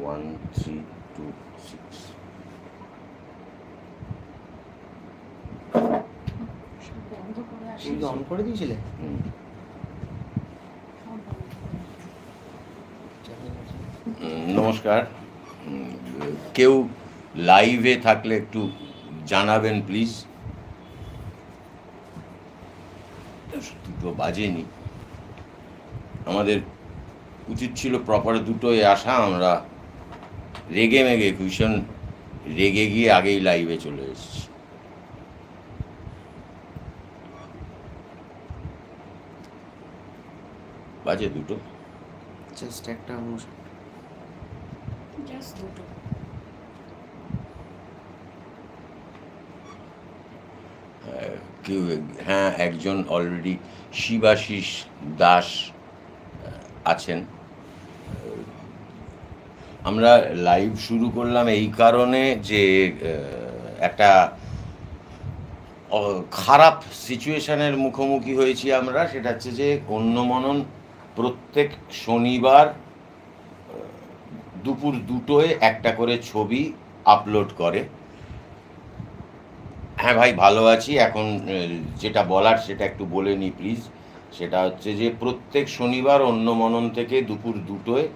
One three two six on করে দিয়েছিলে? নমস্কার। কেউ লাইভে থাকলে একটু জানাবেন প্লিজ দুটো বাজেনি। আমাদের উচিত ছিল প্রপার দুটোয় আসা আমরা রেগে মেগে ভীষণ রেগে গিয়ে আগেই লাইভে চলে এসেছি। বাজে দুটো? জাস্ট একটা জাস্ট দুটো। কেউ হ্যাঁ একজন অলরেডি শিবাশিস দাস আছেন। আমরা লাইভ শুরু করলাম এই কারণে যে একটা খারাপ সিচুয়েশনের মুখোমুখি হয়েছি আমরা। সেটা হচ্ছে যে অন্যমনন প্রত্যেক শনিবার দুপুর দুটোয় একটা করে ছবি আপলোড করে। হ্যাঁ ভাই, ভালো আছি। এখন যেটা বলার সেটা একটু বলে নি প্লিজ সেটা হচ্ছে যে, প্রত্যেক শনিবার অন্য মনন থেকে দুপুর দুটোয়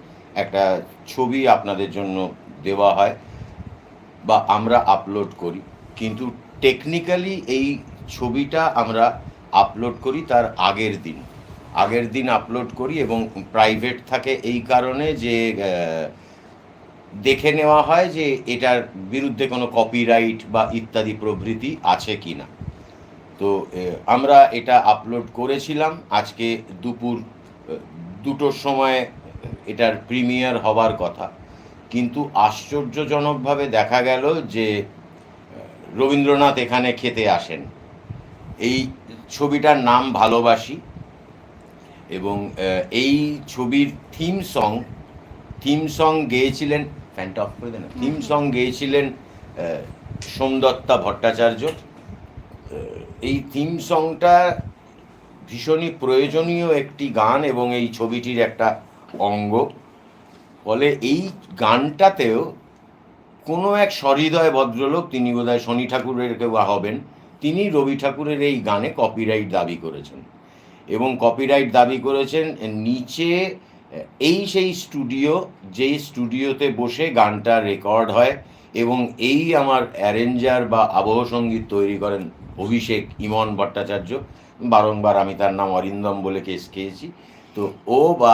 একটা ছবি আপনাদের জন্য দেওয়া হয় বা আমরা আপলোড করি। কিন্তু টেকনিক্যালি এই ছবিটা আমরা আপলোড করি তার আগের দিন। আগের দিন আপলোড করি এবং প্রাইভেট থাকে এই কারণে যে দেখে নেওয়া হয় যে এটার বিরুদ্ধে কোনো কপিরাইট বা ইত্যাদি প্রভৃতি আছে কি না তো আমরা এটা আপলোড করেছিলাম। আজকে দুপুর দুটোর সময় এটার প্রিমিয়ার হবার কথা। কিন্তু আশ্চর্যজনকভাবে দেখা গেল যে রবীন্দ্রনাথ এখানে খেতে আসেন। এই ছবিটার নাম ভালোবাসি এবং এই ছবির থিম সং থিম সং গেয়েছিলেন ফ্যানটা অফ করে দেন থিম সং গেয়েছিলেন সোমদত্তা ভট্টাচার্য। এই থিম সংটা ভীষণই প্রয়োজনীয় একটি গান এবং এই ছবিটির একটা অঙ্গ, ফলে এই গানটাতেও কোনো এক সহৃদয় ভদ্রলোক, তিনি বোধহয় শনি ঠাকুরের কেউ হবেন, তিনি রবি ঠাকুরের এই গানে কপিরাইট দাবি করেছেন। এবং কপিরাইট দাবি করেছেন নিচে, এই সেই স্টুডিও, যেই স্টুডিওতে বসে গানটা রেকর্ড হয় এবং এই আমার অ্যারেঞ্জার বা আবহ সংগীত তৈরি করেন অভিষেক ইমন ভট্টাচার্য। বারংবার আমি তার নাম অরিন্দম বলে কেস খেয়েছি। তো ও বা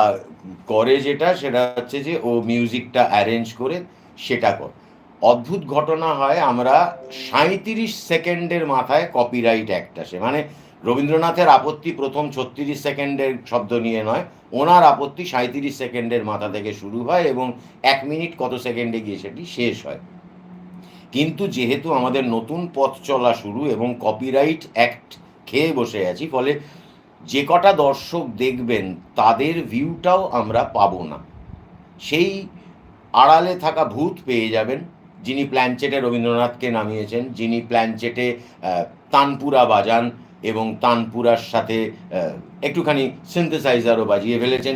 করে যেটা, সেটা হচ্ছে যে ও মিউজিকটা অ্যারেঞ্জ করে সেটা কর। অদ্ভুত ঘটনা হয়, আমরা সাঁত্রিশ সেকেন্ডের মাথায় কপিরাইট অ্যাক্ট আসে মানে রবীন্দ্রনাথের আপত্তি প্রথম ছত্রিশ সেকেন্ডের শব্দ নিয়ে নয়, ওনার আপত্তি সাঁত্রিশ সেকেন্ডের মাথা থেকে শুরু হয় এবং এক মিনিট কত সেকেন্ডে গিয়ে সেটি শেষ হয়। কিন্তু যেহেতু আমাদের নতুন পথ চলা শুরু এবং কপিরাইট অ্যাক্ট খেয়ে বসে আছি, ফলে যে কটা দর্শক দেখবেন, তাদের ভিউটাও আমরা পাবো না। সেই আড়ালে থাকা ভূত পেয়ে যাবেন, যিনি প্ল্যানচেটে রবীন্দ্রনাথকে নামিয়েছেন, যিনি প্ল্যানচেটে তানপুরা বাজান এবং তানপুরার সাথে একটুখানি সিনথেসাইজারও বাজিয়ে ফেলেছেন।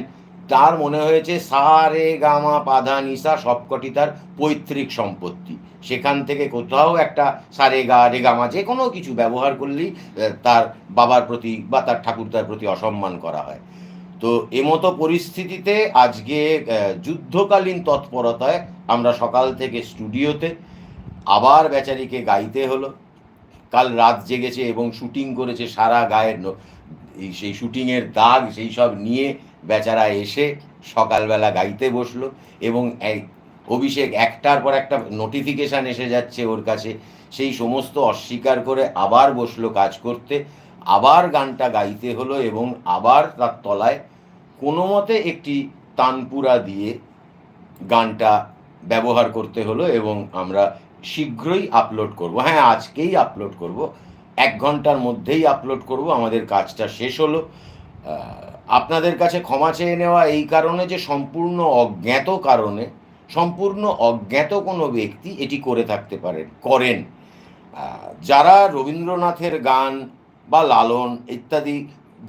তার মনে হয়েছে সা রে গামা পাধা নিসা সবকটি তার পৈতৃক সম্পত্তি। সেখান থেকে কোথাও একটা সারে গা রে গামা, যে কোনো কিছু ব্যবহার করলেই তার বাবার প্রতি বা তার ঠাকুরদার প্রতি অসম্মান করা হয়। তো এমতো পরিস্থিতিতে আজকে যুদ্ধকালীন তৎপরতায় আমরা সকাল থেকে স্টুডিওতে আবার বেচারিকে গাইতে হলো। কাল রাত জেগেছে এবং শুটিং করেছে সারা গায়ের সেই শুটিংয়ের দাগ, সেই সব নিয়ে বেচারা এসে সকালবেলা গাইতে বসল এবং অভিষেক একটার পর একটা নোটিফিকেশান এসে যাচ্ছে ওর কাছে। সেই সমস্ত অস্বীকার করে আবার বসল কাজ করতে। আবার গানটা গাইতে হলো এবং আবার তার তলায় কোনো মতে একটি তানপুরা দিয়ে গানটা ব্যবহার করতে হলো এবং আমরা শীঘ্রই আপলোড করব। হ্যাঁ আজকেই আপলোড করব। এক ঘণ্টার মধ্যেই আপলোড করব। আমাদের কাজটা শেষ হলো। আপনাদের কাছে ক্ষমা চেয়ে নেওয়া এই কারণে যে সম্পূর্ণ অজ্ঞাত কারণে, সম্পূর্ণ অজ্ঞাত কোনো ব্যক্তি এটি করে থাকতে পারেন, করেন। যারা রবীন্দ্রনাথের গান বা লালন ইত্যাদি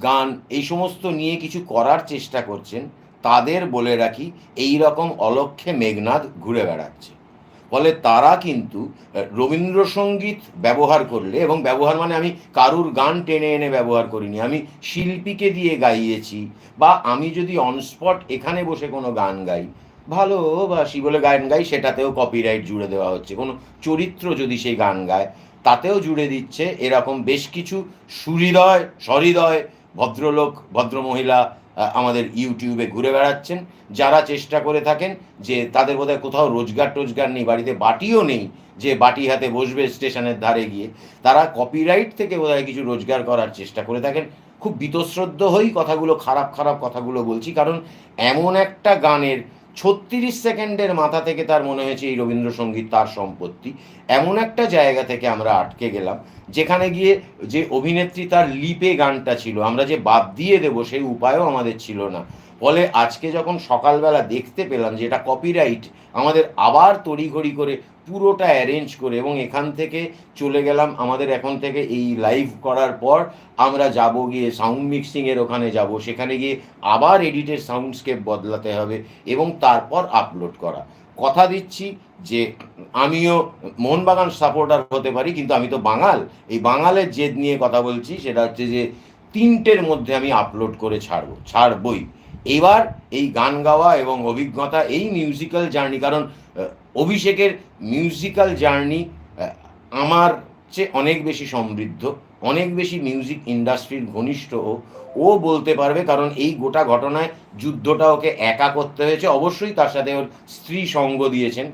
গান এই সমস্ত নিয়ে কিছু করার চেষ্টা করছেন, তাদের বলে রাখি এই রকম অলক্ষে মেঘনাদ ঘুরে বেড়াচ্ছে। ফলে তারা কিন্তু রবীন্দ্রসঙ্গীত ব্যবহার করলে, এবং ব্যবহার মানে আমি কারুর গান টেনে এনে ব্যবহার করিনি, আমি শিল্পীকে দিয়ে গাইয়েছি, বা আমি যদি অনস্পট এখানে বসে কোনো গান গাই ভালো ভালোবাসি বলে গান গাই, সেটাতেও কপিরাইট জুড়ে দেওয়া হচ্ছে। কোনো চরিত্র যদি সেই গান গায়, তাতেও জুড়ে দিচ্ছে, এরকম বেশ কিছু সুহৃদয়, সহৃদয় ভদ্রলোক, ভদ্রমহিলা আমাদের ইউটিউবে ঘুরে বেড়াচ্ছেন। যারা চেষ্টা করে থাকেন যে তাদের বোধহয় কোথাও রোজগার টোজগার নেই, বাড়িতে বাটিও নেই, যে বাটি হাতে বসবে স্টেশনের ধারে গিয়ে, তারা কপিরাইট থেকে বোধহয় কিছু রোজগার করার চেষ্টা করে থাকেন। খুব বীতশ্রদ্ধ হই কথাগুলো, খারাপ খারাপ কথাগুলো বলছি, কারণ এমন একটা গানের ছত্রিশ সেকেন্ডের মাথা থেকে তার মনে হয়েছে এই রবীন্দ্রসঙ্গীত তার সম্পত্তি। এমন একটা জায়গা থেকে আমরা আটকে গেলাম, যেখানে গিয়ে যে অভিনেত্রী তার লিপে গানটা ছিল, আমরা যে বাদ দিয়ে দেবো সেই উপায়ও আমাদের ছিল না। ফলে আজকে যখন সকালবেলা দেখতে পেলাম যে এটা কপিরাইট আমাদের আবার তড়িঘড়ি করে পুরোটা অ্যারেঞ্জ করে এবং এখান থেকে চলে গেলাম আমাদের এখন থেকে এই লাইভ করার পর আমরা যাব গিয়ে সাউন্ড মিক্সিংয়ের ওখানে যাব। সেখানে গিয়ে আবার এডিটের সাউন্ডস্কেপ বদলাতে হবে এবং তারপর আপলোড করা। কথা দিচ্ছি যে আমিও মোহনবাগান সাপোর্টার হতে পারি, কিন্তু আমি তো বাঙাল। এই বাঙালের জেদ নিয়ে কথা বলছি, সেটা হচ্ছে যে তিনটের মধ্যে আমি আপলোড করে ছাড়বো, ছাড়বই। এবার এই গান গাওয়া এবং অভিজ্ঞতা, এই মিউজিক্যাল জার্নি কারণ অভিষেকের মিউজিক্যাল জার্নি আমার চেয়ে অনেক বেশি সমৃদ্ধ, অনেক বেশি মিউজিক ইন্ডাস্ট্রির ঘনিষ্ঠ ও ও বলতে পারবে কারণ এই গোটা ঘটনায় যুদ্ধটা ওকে একা করতে হয়েছে। অবশ্যই তার সাথে ওর স্ত্রী সঙ্গ দিয়েছেন।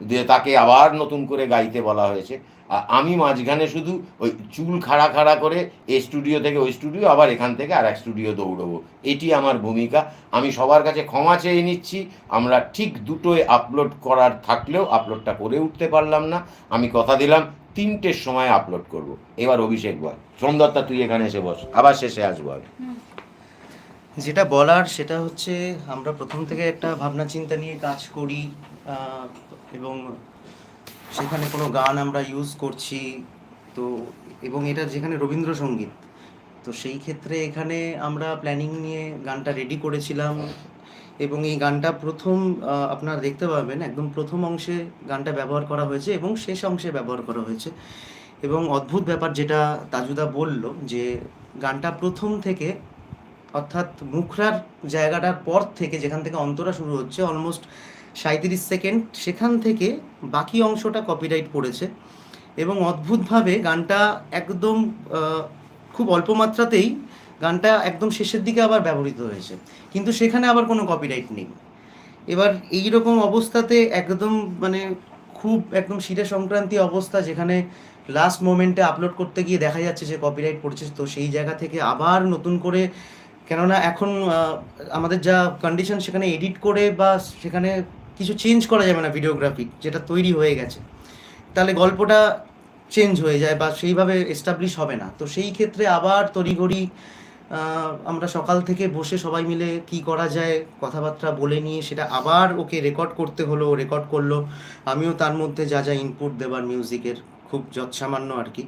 দিয়ে তাকে আবার নতুন করে গাইতে বলা হয়েছে। আর আমি মাঝখানে শুধু ওই চুল খাড়া খাড়া করে এ স্টুডিও থেকে ওই স্টুডিও আবার এখান থেকে আর এক স্টুডিও দৌড়বো। এটি আমার ভূমিকা। আমি সবার কাছে ক্ষমা চেয়ে নিচ্ছি। আমরা ঠিক দুটোই আপলোড করার থাকলেও আপলোডটা করে উঠতে পারলাম না। আমি কথা দিলাম তিনটের সময় আপলোড করব। এবার অভিষেক বল। সোমদত্তা তুই এখানে এসে বস। আবার শেষে আসব আমি যেটা বলার সেটা হচ্ছে আমরা প্রথম থেকে একটা ভাবনা চিন্তা নিয়ে কাজ করি। এবং সেখানে কোনো গান আমরা ইউজ করছি, তো এবং এটা যেখানে রবীন্দ্রসঙ্গীত, তো সেই ক্ষেত্রে এখানে আমরা প্ল্যানিং নিয়ে গানটা রেডি করেছিলাম এবং এই গানটা প্রথম আপনারা দেখতে পাবেন একদম প্রথম অংশে গানটা ব্যবহার করা হয়েছে এবং শেষ অংশে ব্যবহার করা হয়েছে। এবং অদ্ভুত ব্যাপার যেটা তাজুদা বলল যে গানটা প্রথম থেকে, অর্থাৎ মুখরার জায়গাটার পর থেকে যেখান থেকে অন্তরা শুরু হচ্ছে অলমোস্ট সাঁত্রিশ সেকেন্ড, সেখান থেকে বাকি অংশটা কপিরাইট পড়েছে। এবং অদ্ভুতভাবে গানটা একদম খুব অল্প মাত্রাতেই গানটা একদম শেষের দিকে আবার ব্যবহৃত হয়েছে। কিন্তু সেখানে আবার কোনো কপিরাইট নেই। এবার এই রকম অবস্থাতে একদম মানে খুব একদম শিরে সংক্রান্তি অবস্থা, যেখানে লাস্ট মোমেন্টে আপলোড করতে গিয়ে দেখা যাচ্ছে যে কপিরাইট পড়ছে, তো সেই জায়গা থেকে আবার নতুন করে, কেননা এখন আমাদের যা কন্ডিশন সেখানে এডিট করে বা সেখানে কিছু চেঞ্জ করা যাবে না ভিডিওগ্রাফি যেটা তৈরি হয়ে গেছে। তাহলে গল্পটা চেঞ্জ হয়ে যায় বা সেইভাবে এস্টাবলিশ হবে না। তো সেই ক্ষেত্রে আবার তড়িঘড়ি আমরা সকাল থেকে বসে সবাই মিলে কি করা যায়, কথাবার্তা বলে নিয়ে সেটা আবার ওকে রেকর্ড করতে হলো রেকর্ড করল। আমিও তার মধ্যে যা যা ইনপুট দেবার মিউজিকের খুব যৎসামান্য আর কি।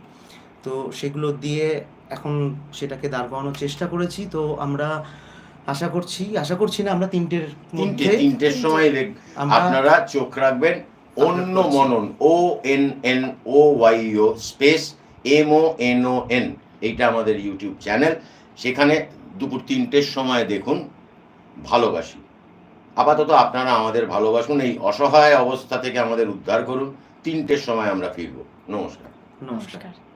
তো সেগুলো দিয়ে এখন সেটাকে দাঁড় করানোর চেষ্টা করেছি। তো আমরা আশা করছি আশা করছি না আমরা তিনটের তিনটে মধ্যে তিনটের সময় আপনারা চোখ রাখবেন। অন্য মনন O N N O Y O space M O N O N এইটা আমাদের ইউটিউব চ্যানেল সেখানে দুপুর তিনটের সময় দেখুন ভালোবাসি। আপাতত আপনারা আমাদের ভালোবাসুন এই অসহায় অবস্থা থেকে আমাদের উদ্ধার করুন। তিনটের সময় আমরা ফিরবো। নমস্কার। নমস্কার।